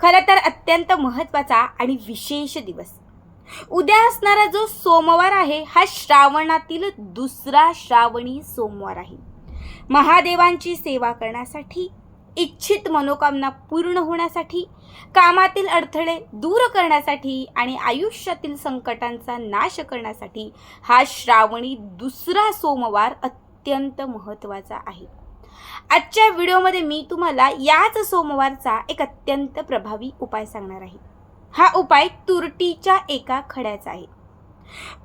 खरं तर अत्यंत महत्त्वाचा आणि विशेष दिवस. उद्या असणारा जो सोमवार आहे हा श्रावणातील दुसरा श्रावणी सोमवार आहे. महादेवांची सेवा करण्यासाठी इच्छित मनोकामना पूर्ण होण्यासाठी कामातील अडथळे दूर करण्यासाठी आणि आयुष्यातील संकटांचा नाश करण्यासाठी हा श्रावणी दुसरा सोमवार अत्यंत महत्त्वाचा आहे. आजच्या व्हिडिओमध्ये मी तुम्हाला याच सोमवारचा एक अत्यंत प्रभावी उपाय सांगणार आहे. हा उपाय तुरटीच्या एका खड्याचा आहे.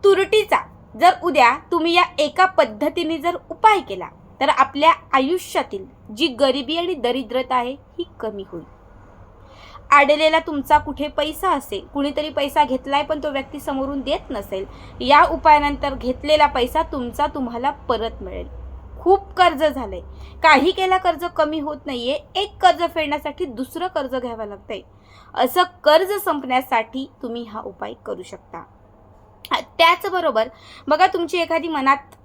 तुरटीचा जर उद्या तुम्ही या एका पद्धतीने जर उपाय केला तर आपल्या आयुष्यातील जी गरिबी आणि दरिद्रता आहे ही कमी होईल. आडलेला तुमचा कुठे पैसा असेल कुणीतरी पैसा घेतलाय पण तो व्यक्ती समोरून देत नसेल या उपायानंतर घेतलेला पैसा तुमचा तुम्हाला परत मिळेल. खूप कर्ज झालं आहे काही केला कर्ज कमी होत नाही आहे एक कर्ज फेडण्यासाठी दुसरं कर्ज घ्यावं लागतं आहे असं कर्ज संपण्यासाठी तुम्ही हा उपाय करू शकता. त्याचबरोबर बघा तुमची एखादी मनात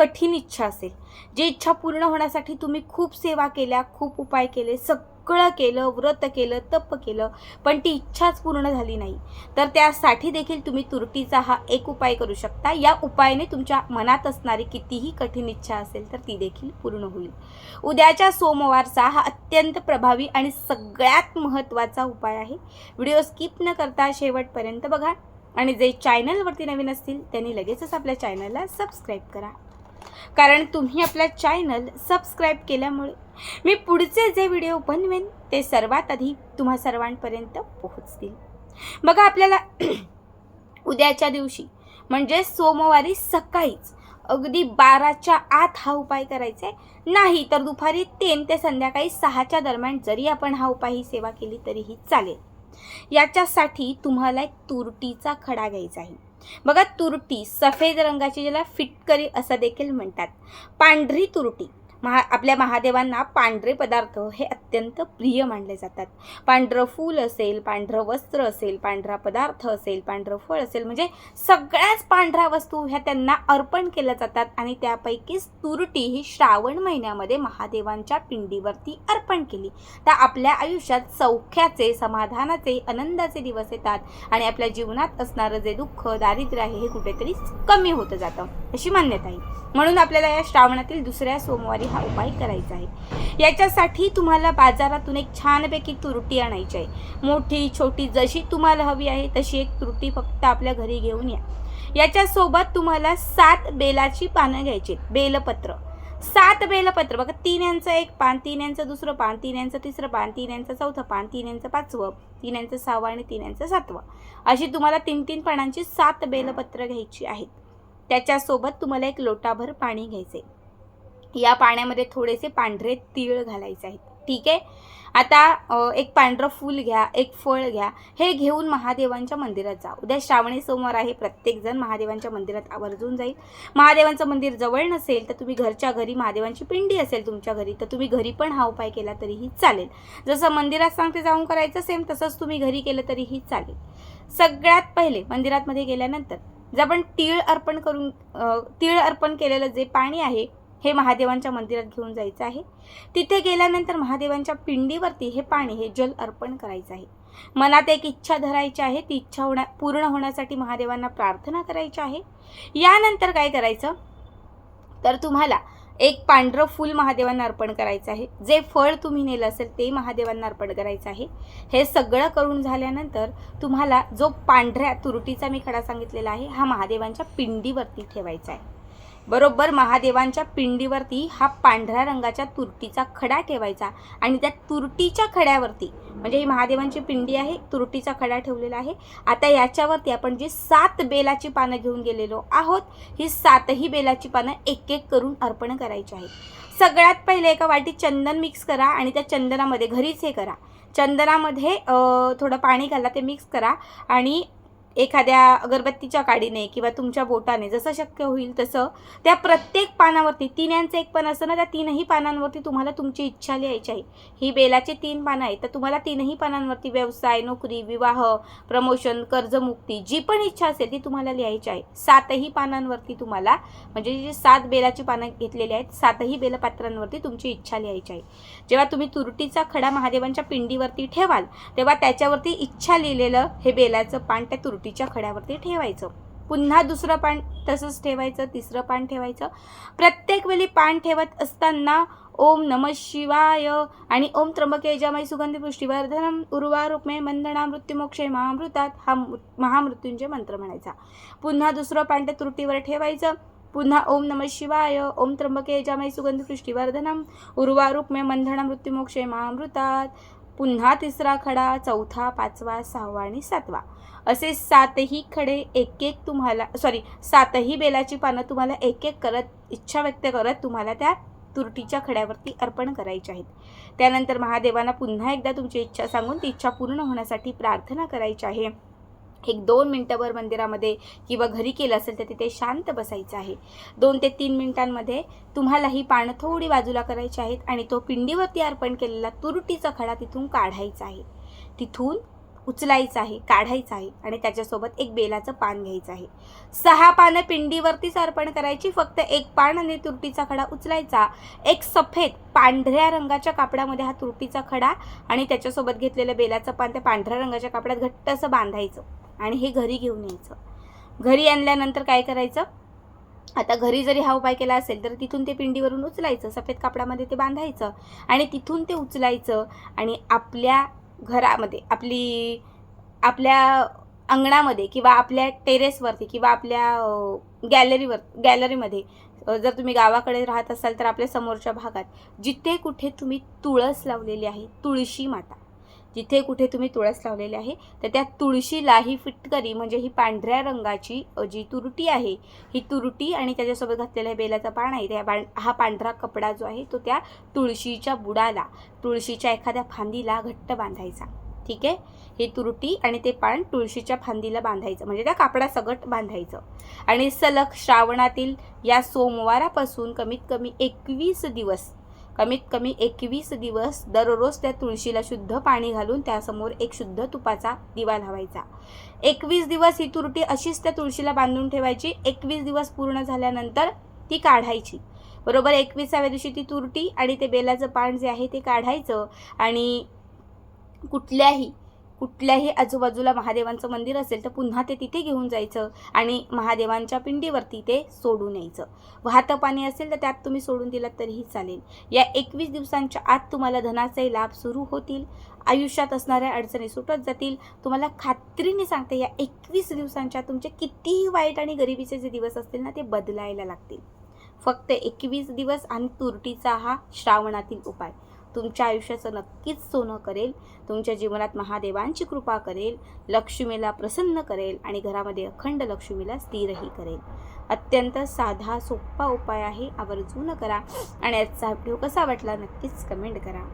कठीण इच्छा असेल. जी इच्छा पूर्ण होण्यासाठी तुम्ही खूप सेवा केल्या खूप उपाय केले सगळं केलं व्रत केलं तप केलं पण ती इच्छाच पूर्ण झाली नाही. तर त्यासाठी देखील तुम्ही तुरटीचा हा एक उपाय करू शकता. या उपायाने तुमच्या मनात असणारी कितीही कठीण इच्छा असेल तर ती देखील पूर्ण होईल. उद्याच्या सोमवारचा हा अत्यंत प्रभावी आणि सगळ्यात महत्त्वाचा उपाय आहे. व्हिडिओ स्किप न करता शेवटपर्यंत बघा. आणि जे चॅनलवरती नवीन असतील त्यांनी लगेचच आपल्या चॅनलला सबस्क्राईब करा. कारण तुम्ही आपला चॅनल सबस्क्राईब केल्यामुळे मी पुढचे जे व्हिडिओ बनवेन ते सर्वात आधी तुम्हा सर्वांपर्यंत पोहोचतील. बघा आपल्याला उद्याच्या दिवशी म्हणजे सोमवारी सकाळीच अगदी बाराच्या आत हा उपाय करायचा आहे नाही तर दुपारी तीन ते संध्याकाळी सहाच्या दरम्यान जरी आपण हा उपाय ही सेवा केली तरीही चालेल. याच्यासाठी तुम्हाला एक तुरटीचा खडा घ्यायचा आहे. बघा तुरटी सफेद रंगाची ज्याला फिटकरी असं देखील म्हणतात. पांढरी तुरटी. महा आपल्या महादेवांना पांढरे पदार्थ हे अत्यंत प्रिय मानले जातात. पांढरं फूल असेल पांढरं वस्त्र असेल पांढरा पदार्थ असेल पांढरं फळ असेल म्हणजे सगळ्याच पांढऱ्या वस्तू ह्या त्यांना अर्पण केल्या जातात आणि त्यापैकीच तुरटी ही श्रावण महिन्यामध्ये महादेवांच्या पिंडीवरती अर्पण केली. तर आपल्या आयुष्यात सौख्याचे समाधानाचे आनंदाचे दिवस येतात आणि आपल्या जीवनात असणारं जे दुःख दारिद्र्य आहे हे कुठेतरी कमी होतं जातं अशी मान्यता आहे. म्हणून आपल्याला या श्रावणातील दुसऱ्या सोमवारी हा उपाय करायचा आहे. याच्यासाठी तुम्हाला बाजारातून एक छानपैकी तुरटी आणायची आहे. मोठी छोटी जशी तुम्हाला हवी आहे तशी एक तुरटी फक्त आपल्या घरी घेऊन या. याच्यासोबत तुम्हाला सात बेलाची पानं घ्यायची बेलपत्र. सात बेलपत्र. बघा तीन यांचं एक पान तीन यांचं दुसरं पान तीन यांचं तिसरं पान तीन यांचं चौथं पान तीन यांचं पाचवं तीन यांचं सहावं आणि तीन यांचं सातवं. अशी तुम्हाला तीन तीन पानांची सात बेलपत्र घ्यायची आहेत. त्याच्यासोबत तुम्हाला एक लोटाभर पाणी घ्यायचे या पाण्यामध्ये थोडेसे पांढरे तीळ घालायचे आहेत. ठीक आहे? आता एक पांढरं फूल घ्या एक फळ घ्या हे घेऊन महादेवांच्या मंदिरात जा. उद्या श्रावणी सोमवार आहे प्रत्येकजण महादेवांच्या मंदिरात आवर्जून जाईल. महादेवांचं मंदिर जवळ नसेल तर तुम्ही घरच्या घरी महादेवांची पिंडी असेल तुमच्या घरी तर तुम्ही घरी पण हा उपाय केला तरीही चालेल. जसं मंदिरात सांगते जाऊन करायचं सेम तसंच तुम्ही घरी केलं तरीही चालेल. सगळ्यात पहिले मंदिरातमध्ये गेल्यानंतर जर आपण तीळ अर्पण करून तीळ अर्पण केलेलं जे पाणी आहे हे महादेवांच्या मंदिरात घेऊन जायचं आहे. तिथे गेल्यानंतर महादेवांच्या पिंडीवरती हे पाणी हे जल अर्पण करायचं आहे. मनात एक इच्छा धरायची आहे. ती इच्छा होण्या पूर्ण होण्यासाठी महादेवांना प्रार्थना करायची आहे. यानंतर काय करायचं? तर तुम्हाला एक पांढरं फूल महादेवांना अर्पण करायचं आहे. जे फळ तुम्ही नेलं असेल ते महादेवांना अर्पण करायचं आहे. हे सगळं करून झाल्यानंतर तुम्हाला जो पांढऱ्या तुरटीचा मी खडा सांगितलेला आहे हा महादेवांच्या पिंडीवरती ठेवायचा आहे. बरोबर महादेवांच्या पिंडीवरती हा पांढऱ्या रंगाच्या तुरटीचा खडा ठेवायचा आणि त्या तुरटीच्या खड्यावरती म्हणजे ही महादेवांची पिंडी आहे तुरटीचा खडा ठेवलेला आहे. आता याच्यावरती आपण जी सात बेलाची पानं घेऊन गेलेलो आहोत ही सातही बेलाची पानं एक एक करून अर्पण करायची आहेत. सगळ्यात पहिले एका वाटीत चंदन मिक्स करा आणि त्या चंदनामध्ये घरीच हे करा. चंदनामध्ये थोडं पाणी घाला ते मिक्स करा आणि एखाद्या अगरबत्तीच्या काडीने किंवा तुमच्या बोटाने जसं शक्य होईल तसं त्या प्रत्येक पानावरती तीन यांचं एक पान असतं ना त्या तीनही पानांवरती तुम्हाला तुमची इच्छा लिहायची आहे. ही बेलाचे तीन पानं आहेत तर तुम्हाला तीनही पानांवरती व्यवसाय नोकरी विवाह प्रमोशन कर्जमुक्ती जी पण इच्छा असेल ती तुम्हाला लिहायची आहे. सातही पानांवरती तुम्हाला म्हणजे जी सात बेलाची पानं घेतलेली आहेत सातही बेलपात्रांवरती तुमची इच्छा लिहायची आहे. जेव्हा तुम्ही तुरटीचा खडा महादेवांच्या पिंडीवरती ठेवाल तेव्हा त्याच्यावरती इच्छा लिहिलेलं हे बेलाचं पान त्या तुरटी मातीच्या खड्यावरती ठेवायचं. पुन्हा दुसरं पान तसंच ठेवायचं तिसरं पान ठेवायचं. प्रत्येक वेळी पान ठेवत असताना ओम नम शिवाय आणि ओम त्र्यंबके जमय सुगंधी पुष्टीवर्धनम उर्वारूपमे मंदना मृत्युमोक्षे महामृतात हा मृ- मंत्र म्हणायचा. पुन्हा दुसरं पान त्या त्रुटीवर ठेवायचं. पुन्हा ओम नम शिवाय ओम त्र्यंबके जमय सुगंधी पुष्टीवर्धनम उर्वारुक्मे मंधणा मृत्युमोक्षे महामृतात. पुन्हा तिसरा खडा चौथा पाचवा सहावा आणि सातवा. असे सातही खडे एक एक तुम्हाला सॉरी सातही बेलाची पानं तुम्हाला एक एक करत इच्छा व्यक्त करत तुम्हाला त्या तुरटीच्या खड्यावरती अर्पण करायच्या आहेत. त्यानंतर महादेवांना पुन्हा एकदा तुमची इच्छा सांगून ती इच्छा पूर्ण होण्यासाठी प्रार्थना करायची आहे. एक दोन मिनटंभर मंदिरामध्ये किंवा घरी केलं असेल तर तिथे शांत बसायचं आहे. दोन ते तीन मिनिटांमध्ये तुम्हाला ही पानं थोडी बाजूला करायची आहेत आणि तो पिंडीवरती अर्पण केलेला तुरटीचा खडा तिथून काढायचा आहे. तिथून उचलायचं आहे काढायचं आहे आणि त्याच्यासोबत एक बेलाचं पान घ्यायचं आहे. सहा पानं पिंडीवरतीच अर्पण करायची फक्त एक पान आणि तुरटीचा खडा उचलायचा. एक सफेद पांढऱ्या रंगाच्या कापडामध्ये हा तुरटीचा खडा आणि त्याच्यासोबत घेतलेलं बेलाचं पान त्या पांढऱ्या रंगाच्या कापडात घट्ट असं बांधायचं. आणि हे घरी घेऊन यायचं. घरी आणल्यानंतर काय करायचं? आता घरी जरी हा उपाय केला असेल तर तिथून ते पिंडीवरून उचलायचं. सफेद कापडामध्ये ते बांधायचं आणि तिथून ते उचलायचं आणि आपल्या घरामध्ये आपली आपल्या अंगणामध्ये किंवा आपल्या टेरेसवरती किंवा आपल्या गॅलरीवर गॅलरीमध्ये जर तुम्ही गावाकडे राहत असाल तर आपल्या समोरच्या भागात जिथे कुठे तुम्ही तुळस लावलेली आहे तुळशी माता. जिथे कुठे तुम्ही तुळस लावलेली आहे तर त्या तुळशीला ही फिटकरी म्हणजे ही पांढऱ्या रंगाची जी तुरटी आहे ही तुरटी आणि त्याच्यासोबत घातलेला बेलाचा बेलाचं पान आहे त्या पां हा पांढरा कपडा जो आहे तो त्या तुळशीच्या बुडाला तुळशीच्या एखाद्या फांदीला घट्ट बांधायचा. ठीक आहे? ही तुरटी आणि ते पान तुळशीच्या फांदीला बांधायचं म्हणजे त्या कापडा सगट बांधायचं. आणि सलग श्रावणातील या सोमवारापासून कमीत कमी एकवीस दिवस कमीत कमी एकवीस दिवस दररोज त्या तुळशीला शुद्ध पाणी घालून त्यासमोर एक शुद्ध तुपाचा दिवा लावायचा. एकवीस दिवस ही तुरटी अशीच त्या तुळशीला बांधून ठेवायची. एकवीस दिवस पूर्ण झाल्यानंतर ती काढायची. बरोबर एकविसाव्या दिवशी ती तुरटी आणि ते बेलाचं पान जे आहे ते काढायचं आणि कुठल्याही कुठल्याही आजूबाजूला महादेवांचं मंदिर असेल तर पुन्हा ते तिथे घेऊन जायचं आणि महादेवांच्या पिंडीवरती ते सोडून यायचं. वाहतं पाणी असेल तर त्यात तुम्ही सोडून दिलात तरीही चालेल. या एकवीस दिवसांच्या आत तुम्हाला धनाचे लाभ सुरू होतील. आयुष्यात असणाऱ्या अडचणी सुटत जातील. तुम्हाला खात्रीने सांगते या एकवीस दिवसांच्या तुमचे कितीही वाईट आणि गरिबीचे जे दिवस असतील ना ते बदलायला लागतील. फक्त एकवीस दिवस आणि तुरटीचा हा श्रावणातील उपाय. तुमच्या आयुष्याचं नक्कीच सोनं करेल. तुमच्या जीवनात महादेवांची कृपा करेल लक्ष्मीला प्रसन्न करेल आणि घरामध्ये अखंड लक्ष्मीला स्थिरही करेल. अत्यंत साधा सोपा उपाय आहे. आवर्जून करा आणि आजचा व्हिडिओ कसा वाटला नक्कीच कमेंट करा.